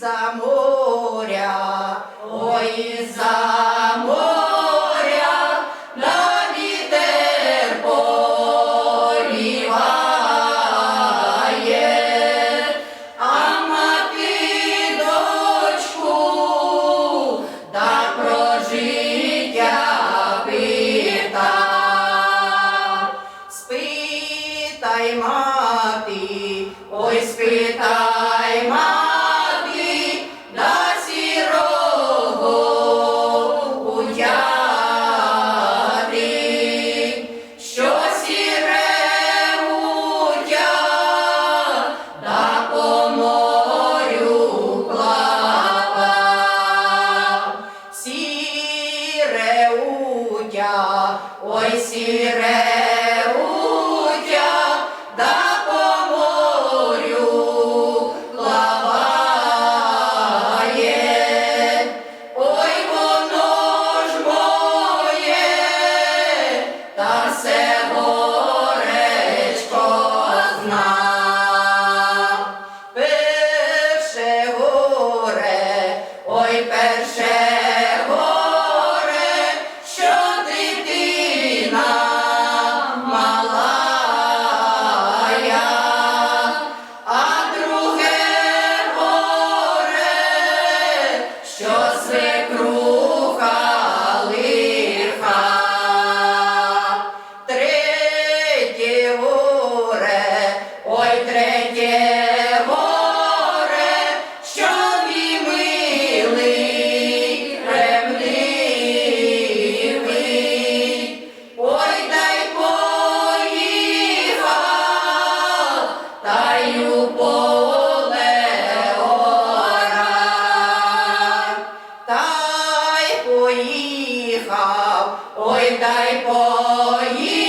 за моря, ой, за моря, на вітер поліває, а мати дочку, та про життя пита. Спитай, мати, ой, спитай, мати. утя, ой сіре утя, да по морю плаває, ой воно ж моє, та все горечко зна. Перше горе, ой перше. ой дай поїхати.